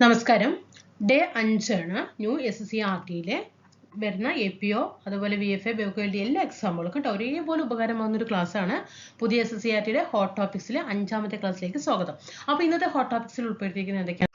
നമസ്കാരം. ഡേ അഞ്ചാണ് new S C R ടിയിലെ വരുന്ന എ പി ഒ അതുപോലെ വി എഫ് എ ബയോക്കൽഡി എല്ലാ എക്സാമ്പിളും കേട്ടോ ഒരേപോലെ ഉപകാരമാകുന്ന ഒരു ക്ലാസ് ആണ് പുതിയ എസ് എസ് സി ആർ ടിയുടെ ഹോട്ട് ടോപ്പിക്സിലെ അഞ്ചാമത്തെ ക്ലാസ്സിലേക്ക് സ്വാഗതം. അപ്പോൾ ഇന്നത്തെ ഹോട്ട് ടോപ്പിക്സിൽ ഉൾപ്പെടുത്തിയിരിക്കുന്നത് എന്തൊക്കെയാണ്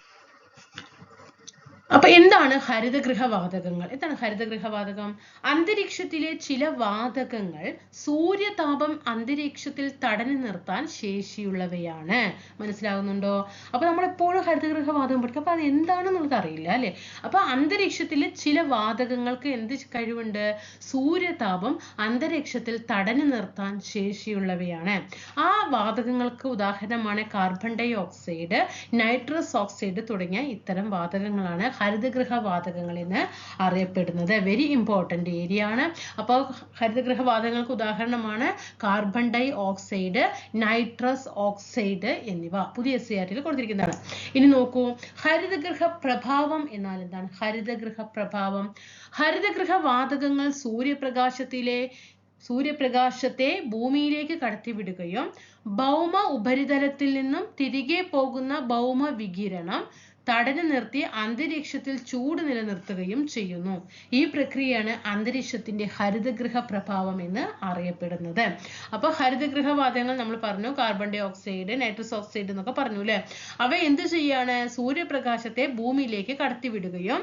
അപ്പൊ എന്താണ് ഹരിതഗൃഹവാതകങ്ങൾ? എന്താണ് ഹരിതഗൃഹവാതകം? അന്തരീക്ഷത്തിലെ ചില വാതകങ്ങൾ സൂര്യതാപം അന്തരീക്ഷത്തിൽ തടഞ്ഞു നിർത്താൻ ശേഷിയുള്ളവയാണ്. മനസ്സിലാകുന്നുണ്ടോ? അപ്പൊ നമ്മൾ എപ്പോഴും ഹരിതഗൃഹ വാതകം പഠിക്കും. അപ്പൊ അത് എന്താണെന്നുള്ളത് അറിയില്ല അല്ലെ? അപ്പൊ അന്തരീക്ഷത്തിലെ ചില വാതകങ്ങൾക്ക് എന്ത് കഴിവുണ്ട്? സൂര്യതാപം അന്തരീക്ഷത്തിൽ തടഞ്ഞു നിർത്താൻ ശേഷിയുള്ളവയാണ്. ആ വാതകങ്ങൾക്ക് ഉദാഹരണമാണ് carbon dioxide nitrous oxide തുടങ്ങിയ ഇത്തരം വാതകങ്ങളാണ് ഹരിതഗൃഹ വാതകങ്ങൾ എന്ന് അറിയപ്പെടുന്നത്. വെരി ഇമ്പോർട്ടന്റ് ഏരിയ ആണ്. അപ്പോൾ ഹരിതഗൃഹ വാതകങ്ങൾക്ക് ഉദാഹരണമാണ് carbon dioxide nitrous oxide എന്നിവ. പുതിയ എസ് സി കൊടുത്തിരിക്കുന്നതാണ്. ഇനി നോക്കൂ. ഹരിതഗൃഹ പ്രഭാവം എന്നാൽ എന്താണ്? ഹരിതഗൃഹ പ്രഭാവം ഹരിതഗൃഹ വാതകങ്ങൾ സൂര്യപ്രകാശത്തിലെ സൂര്യപ്രകാശത്തെ ഭൂമിയിലേക്ക് കടത്തിവിടുകയും ഭൗമ ഉപരിതലത്തിൽ നിന്നും തിരികെ പോകുന്ന ഭൗമ വികിരണം തടഞ്ഞു നിർത്തി അന്തരീക്ഷത്തിൽ ചൂട് നിലനിർത്തുകയും ചെയ്യുന്നു. ഈ പ്രക്രിയയാണ് അന്തരീക്ഷത്തിന്റെ ഹരിതഗൃഹ പ്രഭാവം എന്ന് അറിയപ്പെടുന്നത്. അപ്പൊ ഹരിതഗൃഹ വാതകങ്ങൾ നമ്മൾ പറഞ്ഞു carbon dioxide nitrous oxide എന്നൊക്കെ പറഞ്ഞു അല്ലെ അവ എന്ത് ചെയ്യാണ്? സൂര്യപ്രകാശത്തെ ഭൂമിയിലേക്ക് കടത്തിവിടുകയും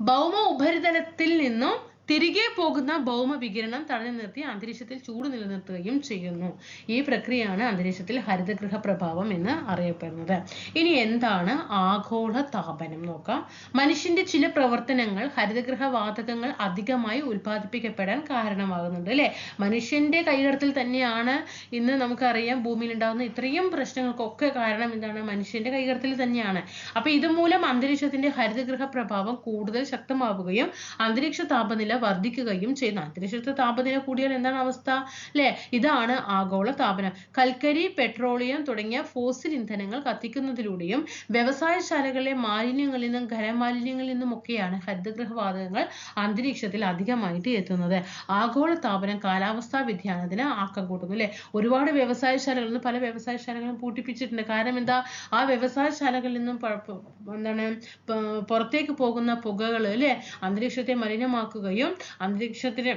ഭൗമ ഉപരിതലത്തിൽ നിന്നും തിരികെ പോകുന്ന ഭൗമ വികിരണം തടഞ്ഞു നിർത്തി അന്തരീക്ഷത്തിൽ ചൂട് നിലനിർത്തുകയും ചെയ്യുന്നു. ഈ പ്രക്രിയയാണ് അന്തരീക്ഷത്തിൽ ഹരിതഗൃഹ പ്രഭാവം എന്ന് അറിയപ്പെടുന്നത്. ഇനി എന്താണ് ആഗോള താപനം നോക്കാം. മനുഷ്യന്റെ ചില പ്രവർത്തനങ്ങൾ ഹരിതഗൃഹ വാതകങ്ങൾ അധികമായി ഉൽപ്പാദിപ്പിക്കപ്പെടാൻ കാരണമാകുന്നുണ്ട് അല്ലെ? മനുഷ്യന്റെ കൈകടത്തിൽ തന്നെയാണ് ഇന്ന് നമുക്കറിയാം ഭൂമിയിൽ ഉണ്ടാകുന്ന ഇത്രയും പ്രശ്നങ്ങൾക്കൊക്കെ കാരണം എന്താണ്? മനുഷ്യന്റെ കൈകടത്തിൽ തന്നെയാണ്. അപ്പൊ ഇതുമൂലം അന്തരീക്ഷത്തിന്റെ ഹരിതഗൃഹ പ്രഭാവം കൂടുതൽ ശക്തമാവുകയും അന്തരീക്ഷ താപനില വർദ്ധിക്കുകയും ചെയ്യുന്നു. അന്തരീക്ഷത്തെ താപനില കൂടിയാൽ എന്താണ് അവസ്ഥ? അല്ലെ? ഇതാണ് ആഗോള താപനം. കൽക്കരി പെട്രോളിയം തുടങ്ങിയ ഫോസിൽ ഇന്ധനങ്ങൾ കത്തിക്കുന്നതിലൂടെയും വ്യവസായശാലകളിലെ മാലിന്യങ്ങളിൽ നിന്നും ഖരമാലിന്യങ്ങളിൽ നിന്നും ഒക്കെയാണ് ഹരിതഗൃഹ വാതകങ്ങൾ അന്തരീക്ഷത്തിൽ അധികമായിട്ട് എത്തുന്നത്. ആഗോള താപനം കാലാവസ്ഥാ വ്യതിയാനത്തിന് ആക്കം കൂട്ടുന്നു അല്ലെ? ഒരുപാട് വ്യവസായശാലകളിൽ പല വ്യവസായശാലകളും പൂട്ടിപ്പിച്ചിട്ടുണ്ട്. കാരണം എന്താ? ആ വ്യവസായശാലകളിൽ നിന്നും എന്താണ് പുറത്തേക്ക് പോകുന്ന പുകകൾ അല്ലെ? അന്തരീക്ഷത്തെ മലിനമാക്കുകയും അന്തരീക്ഷത്തിന്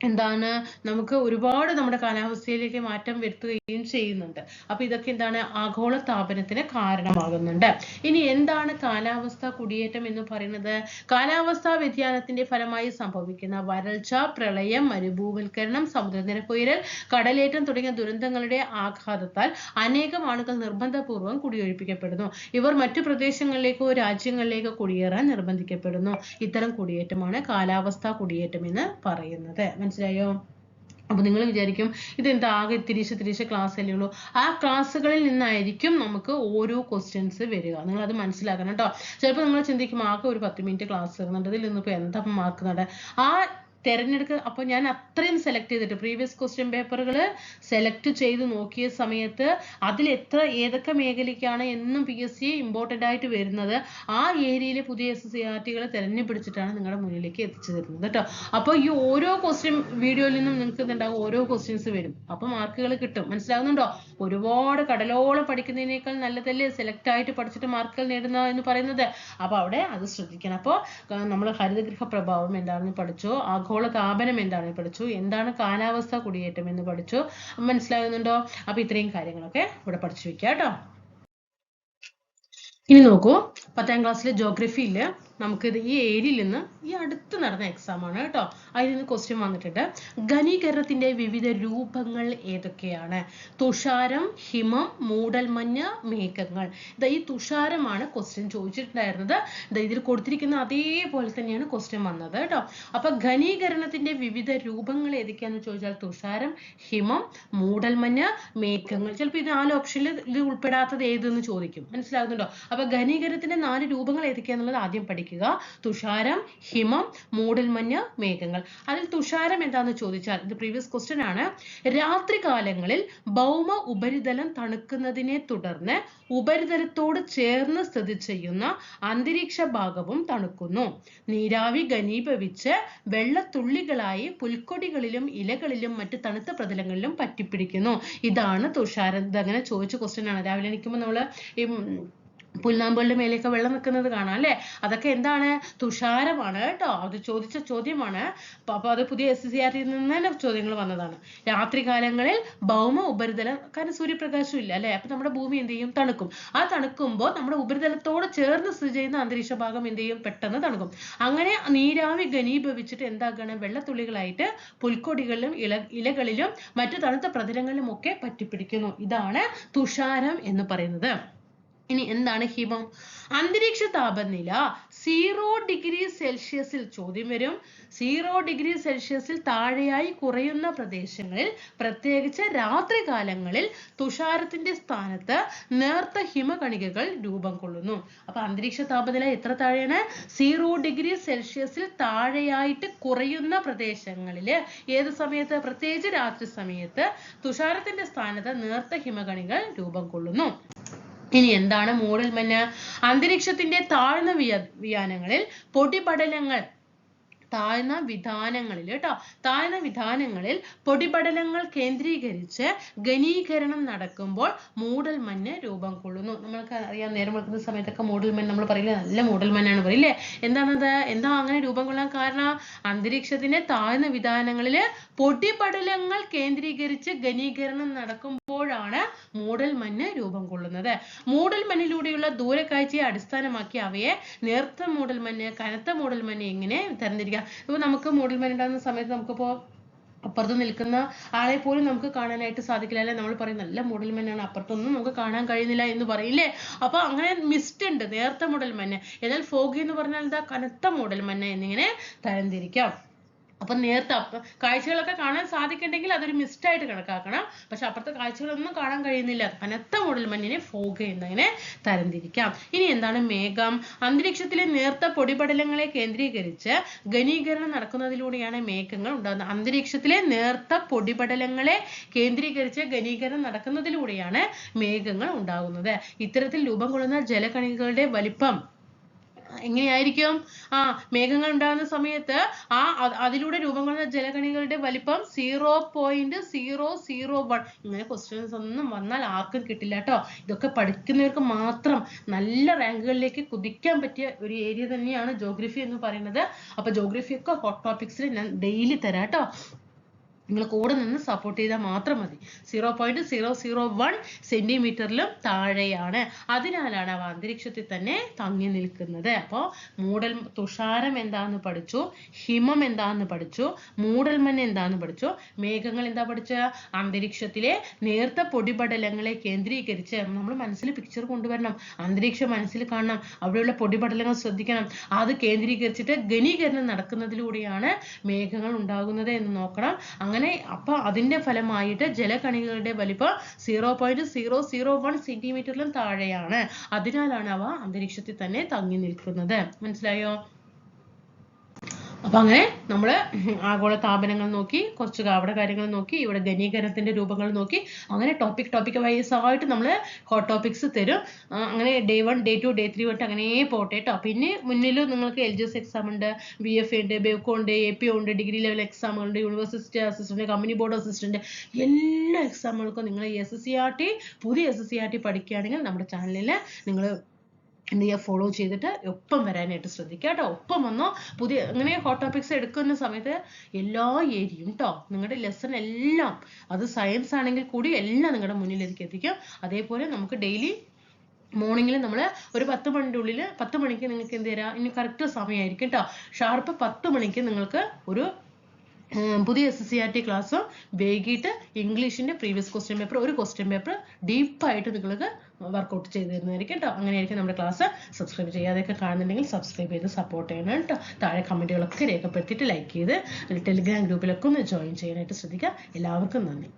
എന്താണ് നമുക്ക് ഒരുപാട് നമ്മുടെ കാലാവസ്ഥയിലേക്ക് മാറ്റം വരുത്തുകയും ചെയ്യുന്നുണ്ട്. അപ്പൊ ഇതൊക്കെ എന്താണ് ആഗോള താപനത്തിന് കാരണമാകുന്നുണ്ട്. ഇനി എന്താണ് കാലാവസ്ഥ കുടിയേറ്റം എന്ന് പറയുന്നത്? കാലാവസ്ഥാ വ്യതിയാനത്തിന്റെ ഫലമായി സംഭവിക്കുന്ന വരൾച്ച പ്രളയം മരുഭൂവൽക്കരണം സമുദ്രനിരപ്പ് ഉയരൽ കടലേറ്റം തുടങ്ങിയ ദുരന്തങ്ങളുടെ ആഘാതത്താൽ അനേകം ആളുകൾ നിർബന്ധപൂർവം കുടിയൊഴിപ്പിക്കപ്പെടുന്നു. ഇവർ മറ്റു പ്രദേശങ്ങളിലേക്കോ രാജ്യങ്ങളിലേക്കോ കുടിയേറാൻ നിർബന്ധിക്കപ്പെടുന്നു. ഇത്തരം കുടിയേറ്റമാണ് കാലാവസ്ഥാ കുടിയേറ്റം എന്ന് പറയുന്നത്. മനസ്സിലായോ? അപ്പൊ നിങ്ങൾ വിചാരിക്കും ഇതെന്താ ആകെ തിരിച്ച് തിരിച്ച് ക്ലാസ് അല്ലേ ഉള്ളൂ. ആ ക്ലാസ്സുകളിൽ നിന്നായിരിക്കും നമുക്ക് ഓരോ ക്വസ്റ്റ്യൻസ് വരിക. നിങ്ങൾ അത് മനസ്സിലാക്കണം കേട്ടോ. ചിലപ്പോൾ നിങ്ങൾ ചിന്തിക്കും ആകെ ഒരു പത്ത് മിനിറ്റ് ക്ലാസ് വരുന്നുണ്ട്. ഇതിൽ നിന്നിപ്പോൾ എന്താ മാർക്ക് നട? ആ തിരഞ്ഞെടുക്കുക അപ്പോൾ ഞാൻ അത്രയും സെലക്ട് ചെയ്തിട്ട് പ്രീവിയസ് ക്വസ്റ്റ്യൻ പേപ്പറുകൾ സെലക്ട് ചെയ്ത് നോക്കിയ സമയത്ത് അതിൽ എത്ര ഏതൊക്കെ മേഖലയ്ക്കാണ് എന്നും പി എസ് സി ഇമ്പോർട്ടന്റ് ആയിട്ട് വരുന്നത് ആ ഏരിയയിലെ പുതിയ എസ് സി ആർ ടികളെ തിരഞ്ഞുപിടിച്ചിട്ടാണ് നിങ്ങളുടെ മുന്നിലേക്ക് എത്തിച്ചു തരുന്നത് കേട്ടോ. അപ്പോൾ ഈ ഓരോ ക്വസ്റ്റ്യൻ വീഡിയോയിൽ നിന്നും നിങ്ങൾക്ക് ഇതുണ്ടാകും ഓരോ ക്വസ്റ്റ്യൻസ് വരും. അപ്പോൾ മാർക്കുകൾ കിട്ടും. മനസ്സിലാകുന്നുണ്ടോ ഒരുപാട് കടലോളം പഠിക്കുന്നതിനേക്കാൾ നല്ലതല്ലേ സെലക്ട് ആയിട്ട് പഠിച്ചിട്ട് മാർക്കുകൾ നേടുന്ന എന്ന് പറയുന്നത്? അപ്പോൾ അവിടെ അത് ശ്രദ്ധിക്കണം. അപ്പോൾ നമ്മൾ ഹരിതഗൃഹ പ്രഭാവം എന്താണെന്ന് പഠിച്ചു ആഘോഷ ആഗോള താപനം എന്താണ്? പഠിച്ചു. എന്താണ് കാലാവസ്ഥ കുടിയേറ്റം എന്ന് പഠിച്ചു. മനസ്സിലാകുന്നുണ്ടോ? അപ്പൊ ഇത്രയും കാര്യങ്ങളൊക്കെ ഇവിടെ പഠിച്ചു വെക്കാം കേട്ടോ. ഇനി നോക്കൂ. പത്താം ക്ലാസ്സിലെ ജോഗ്രഫിയിൽ നമുക്കിത് ഈ ഏരിയയിൽ നിന്ന് ഈ അടുത്ത് നടന്ന എക്സാം ആണ് കേട്ടോ. അതിൽ നിന്ന് ക്വസ്റ്റ്യൻ വന്നിട്ടുണ്ട്. ഘനീകരണത്തിന്റെ വിവിധ രൂപങ്ങൾ ഏതൊക്കെയാണ്? തുഷാരം ഹിമം മൂടൽമഞ്ഞ് മേഘങ്ങൾ. ഇതാ ഈ തുഷാരമാണ് ക്വസ്റ്റ്യൻ ചോദിച്ചിട്ടുണ്ടായിരുന്നത്. ഇതാ ഇതിൽ കൊടുത്തിരിക്കുന്ന അതേപോലെ തന്നെയാണ് ക്വസ്റ്റ്യൻ വന്നത് കേട്ടോ. അപ്പൊ ഘനീകരണത്തിന്റെ വിവിധ രൂപങ്ങൾ ഏതൊക്കെയാണെന്ന് ചോദിച്ചാൽ തുഷാരം ഹിമം മൂടൽമഞ്ഞ് മേഘങ്ങൾ. ചിലപ്പോൾ ഇത് നാല് ഓപ്ഷനിൽ ഇത് ഉൾപ്പെടാത്തത് ഏതെന്ന് ചോദിക്കും. മനസ്സിലാകുന്നുണ്ടോ? അപ്പൊ ഘനീകരണത്തിന്റെ നാല് രൂപങ്ങൾ ഏതൊക്കെയാണെന്നുള്ളത് ആദ്യം പഠിക്കുക തുഷാരം ഹിമം മൂടൽമഞ്ഞ് മേഘങ്ങൾ. അതിൽ തുഷാരം എന്താന്ന് ചോദിച്ചാൽ ഇത് പ്രീവിയസ് ക്വസ്റ്റ്യൻ ആണ്. രാത്രി കാലങ്ങളിൽ ഭൗമ ഉപരിതലം തണുക്കുന്നതിനെ തുടർന്ന് ഉപരിതലത്തോട് ചേർന്ന് സ്ഥിതി ചെയ്യുന്ന അന്തരീക്ഷ ഭാഗവും തണുക്കുന്നു. നീരാവി ഘനീഭവിച്ച് വെള്ളത്തുള്ളികളായി പുൽക്കൊടികളിലും ഇലകളിലും മറ്റ് തണുത്ത പ്രതലങ്ങളിലും പറ്റിപ്പിടിക്കുന്നു. ഇതാണ് തുഷാരം. ഇതങ്ങനെ ചോദിച്ച ക്വസ്റ്റ്യൻ ആണ്. രാവിലെ എണീക്കുമ്പോൾ നമ്മൾ ഈ പുൽനാമ്പുകളുടെ മേലെയൊക്കെ വെള്ളം നിൽക്കുന്നത് കാണാം അല്ലെ? അതൊക്കെ എന്താണ്? തുഷാരമാണ് കേട്ടോ. അത് ചോദിച്ച ചോദ്യമാണ്. അപ്പൊ അത് പുതിയ എസ് സി ആർ നിന്ന് തന്നെ ചോദ്യങ്ങൾ വന്നതാണ്. രാത്രികാലങ്ങളിൽ ഭൗമ ഉപരിതലം കാരണം സൂര്യപ്രകാശം ഇല്ല അല്ലെ? അപ്പൊ നമ്മുടെ ഭൂമി എന്ത് ചെയ്യും? തണുക്കും. ആ തണുക്കുമ്പോൾ നമ്മുടെ ഉപരിതലത്തോട് ചേർന്ന് സ്ഥിതി ചെയ്യുന്ന അന്തരീക്ഷ ഭാഗം എന്ത് ചെയ്യും? പെട്ടെന്ന് തണുക്കും. അങ്ങനെ നീരാവി ഘനീഭവിച്ചിട്ട് എന്താക്കണം വെള്ളത്തുള്ളികളായിട്ട് പുൽക്കൊടികളിലും ഇല ഇലകളിലും മറ്റു തണുത്ത പ്രതലങ്ങളിലും ഒക്കെ പറ്റിപ്പിടിക്കുന്നു. ഇതാണ് തുഷാരം എന്ന് പറയുന്നത്. ഇനി എന്താണ് ഹിമം? അന്തരീക്ഷ താപനില സീറോ ഡിഗ്രി സെൽഷ്യസിൽ ചോദ്യം വരും. സീറോ ഡിഗ്രി സെൽഷ്യസിൽ താഴെയായി കുറയുന്ന പ്രദേശങ്ങളിൽ പ്രത്യേകിച്ച് രാത്രികാലങ്ങളിൽ തുഷാരത്തിന്റെ സ്ഥാനത്ത് നേർത്ത ഹിമകണികകൾ രൂപം കൊള്ളുന്നു. അപ്പൊ അന്തരീക്ഷ താപനില എത്ര താഴെയാണ്? സീറോ ഡിഗ്രി സെൽഷ്യസിൽ താഴെയായിട്ട് കുറയുന്ന പ്രദേശങ്ങളിൽ ഏത് സമയത്ത്? പ്രത്യേകിച്ച് രാത്രി സമയത്ത് തുഷാരത്തിന്റെ സ്ഥാനത്ത് നേർത്ത ഹിമകണികൾ രൂപം കൊള്ളുന്നു. ഇനി എന്താണ് മൂടൽമഞ്ഞ്? അന്തരീക്ഷത്തിന്റെ താഴ്ന്ന വ്യ വിയാനങ്ങളിൽ പൊടിപടലങ്ങൾ താഴ്ന്ന വിധാനങ്ങളിൽ കേട്ടോ. താഴ്ന്ന വിധാനങ്ങളിൽ പൊടിപടലങ്ങൾ കേന്ദ്രീകരിച്ച് ഘനീകരണം നടക്കുമ്പോൾ മൂടൽമഞ്ഞ് രൂപം കൊള്ളുന്നു. നമ്മൾക്ക് അറിയാം നേരം വെളുക്കുന്ന സമയത്തൊക്കെ മൂടൽമഞ്ഞ് നമ്മൾ പറയില്ലേ? നല്ല മൂടൽമഞ്ഞാണ് പറയില്ലേ? എന്താണത്? എന്താ അങ്ങനെ രൂപം കൊള്ളാൻ കാരണം? അന്തരീക്ഷത്തിന്റെ താഴ്ന്ന വിധാനങ്ങളിൽ പൊടിപടലങ്ങൾ കേന്ദ്രീകരിച്ച് ഘനീകരണം നടക്കുമ്പോഴാണ് മൂടൽമഞ്ഞ് രൂപം കൊള്ളുന്നത്. മൂടൽമഞ്ഞിലൂടെയുള്ള ദൂരക്കാഴ്ചയെ അടിസ്ഥാനമാക്കി അവയെ നേർത്ത മൂടൽമഞ്ഞ് കനത്ത മൂടൽമഞ്ഞ് എങ്ങനെ തരംതിരിക്കാം. ഇപ്പൊ നമുക്ക് മൂടൽ ഉണ്ടാകുന്ന സമയത്ത് നമുക്കിപ്പോ അപ്പുറത്ത് നിൽക്കുന്ന ആളെ പോലും നമുക്ക് കാണാനായിട്ട് സാധിക്കില്ല അല്ലെ? നമ്മൾ പറയും നല്ല മുടൽമന്നാണ് അപ്പുറത്തൊന്നും നമുക്ക് കാണാൻ കഴിയുന്നില്ല എന്ന് പറയില്ലേ അപ്പൊ അങ്ങനെ മിസ്റ്റ് ഉണ്ട് നേർത്ത മൂടൽമഞ്ഞ് എന്നാൽ ഫോഗ് എന്ന് പറഞ്ഞാൽ എന്താ? കനത്ത മൂടൽമഞ്ഞ് എന്നിങ്ങനെ തരംതിരിക്കാം. അപ്പൊ നേരത്തെ കാഴ്ചകളൊക്കെ കാണാൻ സാധിക്കണ്ടെങ്കിൽ അതൊരു മിസ്റ്റ് ആയിട്ട് കണക്കാക്കണം. പക്ഷെ അപ്പുറത്തെ കാഴ്ചകളൊന്നും കാണാൻ കഴിയുന്നില്ല. കനത്ത മൂടൽമഞ്ഞിനെ ഫോഗ് എന്നങ്ങനെ തരംതിരിക്കാം. ഇനി എന്താണ് മേഘം? അന്തരീക്ഷത്തിലെ നേർത്ത പൊടിപടലങ്ങളെ കേന്ദ്രീകരിച്ച് ഘനീകരണം നടക്കുന്നതിലൂടെയാണ് മേഘങ്ങൾ ഉണ്ടാകുന്നത്. അന്തരീക്ഷത്തിലെ നേർത്ത പൊടിപടലങ്ങളെ കേന്ദ്രീകരിച്ച് ഘനീകരണം നടക്കുന്നതിലൂടെയാണ് മേഘങ്ങൾ ഉണ്ടാകുന്നത്. ഇത്തരത്തിൽ രൂപം കൊള്ളുന്ന ജലകണികകളുടെ വലിപ്പം എങ്ങനെയായിരിക്കും? ആ മേഘങ്ങൾ ഉണ്ടാകുന്ന സമയത്ത് ആ അതിലൂടെ രൂപം കൊള്ളുന്ന ജലകണികളുടെ വലിപ്പം zero point zero zero one ഇങ്ങനെ ക്വസ്റ്റ്യൻസ് ഒന്നും വന്നാൽ ആർക്കും കിട്ടില്ല കേട്ടോ ഇതൊക്കെ പഠിക്കുന്നവർക്ക് മാത്രം നല്ല റാങ്കുകളിലേക്ക് കുതിക്കാൻ പറ്റിയ ഒരു ഏരിയ തന്നെയാണ് ജോഗ്രഫി എന്ന് പറയുന്നത്. അപ്പൊ ജോഗ്രഫി ഒക്കെ ഹോട്ട് ടോപ്പിക്സിൽ ഞാൻ ഡെയിലി തരാം കേട്ടോ നിങ്ങൾ കൂടെ നിന്ന് സപ്പോർട്ട് ചെയ്താൽ മാത്രം മതി. Zero point zero zero one സെന്റിമീറ്ററിലും താഴെയാണ്. അതിനാലാണ് അവ അന്തരീക്ഷത്തിൽ തന്നെ തങ്ങി നിൽക്കുന്നത്. അപ്പോൾ മൂടൽ തുഷാരം എന്താന്ന് പഠിച്ചു ഹിമം എന്താന്ന് പഠിച്ചു മൂടൽമഞ്ഞ് എന്താന്ന് പഠിച്ചു മേഘങ്ങൾ എന്താ പഠിച്ച? അന്തരീക്ഷത്തിലെ നേർത്ത പൊടിപടലങ്ങളെ കേന്ദ്രീകരിച്ച് നമ്മൾ മനസ്സിൽ പിക്ചർ കൊണ്ടുവരണം. അന്തരീക്ഷം മനസ്സിൽ കാണണം. അവിടെയുള്ള പൊടിപടലങ്ങൾ ശ്രദ്ധിക്കണം. അത് കേന്ദ്രീകരിച്ചിട്ട് ഘനീകരണം നടക്കുന്നതിലൂടെയാണ് മേഘങ്ങൾ ഉണ്ടാകുന്നത് എന്ന് നോക്കണം. അങ്ങനെ അപ്പൊ അതിന്റെ ഫലമായിട്ട് ജലകണികകളുടെ വലിപ്പം zero point zero zero one സെന്റിമീറ്ററിലും താഴെയാണ്. അതിനാലാണ് അവ അന്തരീക്ഷത്തിൽ തന്നെ തങ്ങി നിൽക്കുന്നത്. മനസ്സിലായോ? അപ്പൊ അങ്ങനെ നമ്മൾ ആഗോള താപനങ്ങൾ നോക്കി കുറച്ച് അവിടെ കാര്യങ്ങൾ നോക്കി ഇവിടെ ഘനീകരണത്തിന്റെ രൂപങ്ങൾ നോക്കി അങ്ങനെ ടോപ്പിക് ടോപ്പിക് വൈസ് ആയിട്ട് നമ്മൾ ഹോട്ട് ടോപ്പിക്സ് തരും. അങ്ങനെ day one day two day three തൊട്ട് അങ്ങനെ പോട്ടെ കേട്ടോ പിന്നെ മുന്നിൽ നിങ്ങൾക്ക് എൽ ജി എസ് എക്സാം ഉണ്ട് ബി എഫ് ഉണ്ട് ബെവ്കോ ഉണ്ട് എ പി ഉണ്ട് degree level എക്സാമുകളുണ്ട് university assistant company board assistant എല്ലാ എക്സാമുകൾക്കും നിങ്ങൾ S S C R T പുതിയ S S C R T പഠിക്കുകയാണെങ്കിൽ നമ്മുടെ ചാനലിൽ നിങ്ങൾ എന്ത് ചെയ്യുക ഫോളോ ചെയ്തിട്ട് ഒപ്പം വരാനായിട്ട് ശ്രദ്ധിക്കുക കേട്ടോ. ഒപ്പം വന്നോ പുതിയ അങ്ങനെ ഹോട്ട് ടോപ്പിക്സ് എടുക്കുന്ന സമയത്ത് എല്ലാ ഏരിയയും കേട്ടോ നിങ്ങളുടെ ലെസൺ എല്ലാം അത് സയൻസ് ആണെങ്കിൽ കൂടി എല്ലാം നിങ്ങളുടെ മുന്നിലേക്ക് എത്തിക്കും. അതേപോലെ നമുക്ക് ഡെയിലി മോർണിംഗിൽ നമ്മൾ ഒരു പത്ത് മണിന്റെ ഉള്ളിൽ പത്ത് മണിക്ക് നിങ്ങൾക്ക് എന്ത് തരാം? ഇനി കറക്റ്റ് സമയമായിരിക്കും കേട്ടോ ഷാർപ്പ് പത്ത് മണിക്ക് നിങ്ങൾക്ക് ഒരു പുതിയ S C R T class വൈകിട്ട് ഇംഗ്ലീഷിന്റെ പ്രീവിയസ് ക്വസ്റ്റ്യൻ പേപ്പർ ഒരു ക്വസ്റ്റ്യൻ പേപ്പർ ഡീപ്പായിട്ട് നിങ്ങൾക്ക് വർക്കൗട്ട് ചെയ്ത് തരുന്നതായിരിക്കും കേട്ടോ അങ്ങനെയായിരിക്കും നമ്മുടെ ക്ലാസ് സബ്സ്ക്രൈബ് ചെയ്യാതെയൊക്കെ കാണുന്നുണ്ടെങ്കിൽ സബ്സ്ക്രൈബ് ചെയ്ത് സപ്പോർട്ട് ചെയ്യണം കേട്ടോ താഴെ കമന്റുകളൊക്കെ രേഖപ്പെടുത്തിയിട്ട് ലൈക്ക് ചെയ്ത് ടെലിഗ്രാം ഗ്രൂപ്പിലൊക്കെ ഒന്ന് ജോയിൻ ചെയ്യാനായിട്ട് ശ്രദ്ധിക്കുക. എല്ലാവർക്കും നന്ദി.